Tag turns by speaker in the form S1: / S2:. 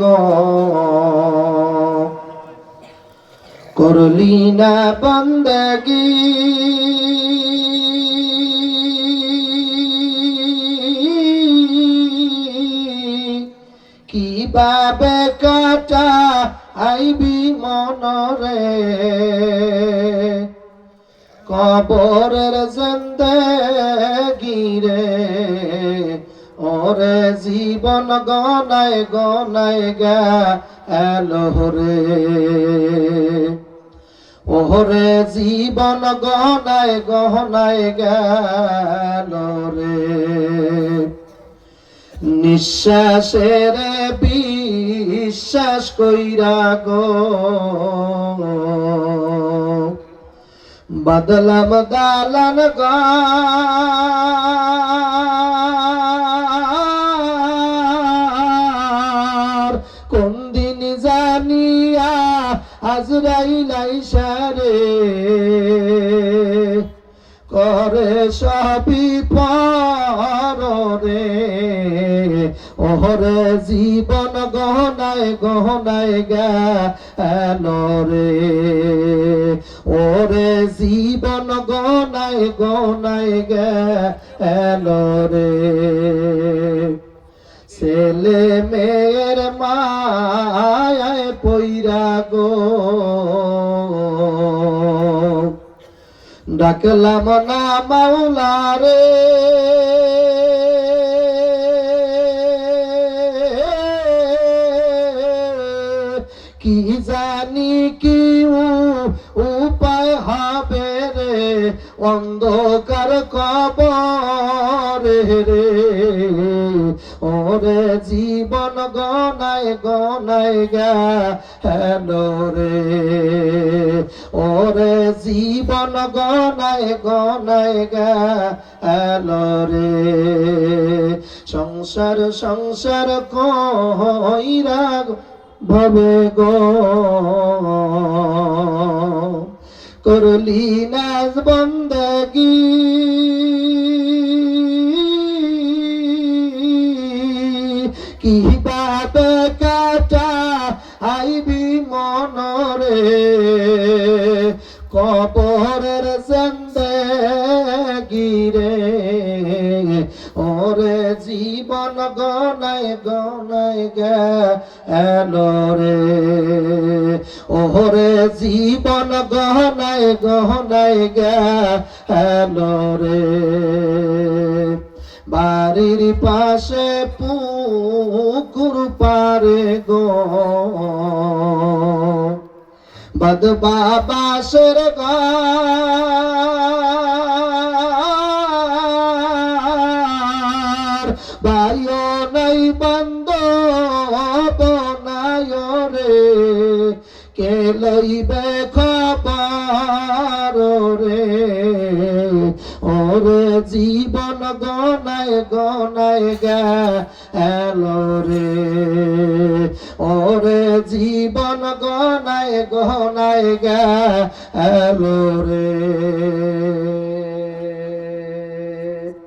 S1: গো। করলি না বন্দগি। কীভাবে কাটা আইবি মনরে? কবরের জিন্দগিরে ওরে জীবন গনায় গনায় গা, এলো রে। ওরে জীবন গনায় গহনায় গেল রে। নিঃশ্বাসের বিশ্বাস কইরা গো, বদলাম দালান গার জানিয়া আজরাইল আইসারে করে সবই পরে ওহরে জীবন গহনায় গহনায় গেল রে ওরে জীবন গহনায় গহনায় গেল ছেলে মেয়ের মায় পৈরা গো। ডাকলাম না মাওলা রে কি জানি কি উপায় হবে রে, অন্ধকার কবরে রে। ওরে জীবন গনায় গনায় গা হেলো রে। ওরে জীবন গনায় গনায় গা হেলো রে। সংসার সংসার কইরা ভবে গো? করলি নাজ কি বাবে কাটা আইবি মনরে, কবরের গিরে। ওরে জীবন গনায় গনায় গেল রে। ওরে জীবন গহনায় গহনায় গেল রে। বাড়ির পাশে পুকুর পারে গো বদবা বাসর গার বায়ো নাই বন্ধ বনায় রে। কে লইবে খবর রে? ওরে জীবন গনায় গনায় গেলো রে। ওরে জীবন গনায় গনায় গেলো রে।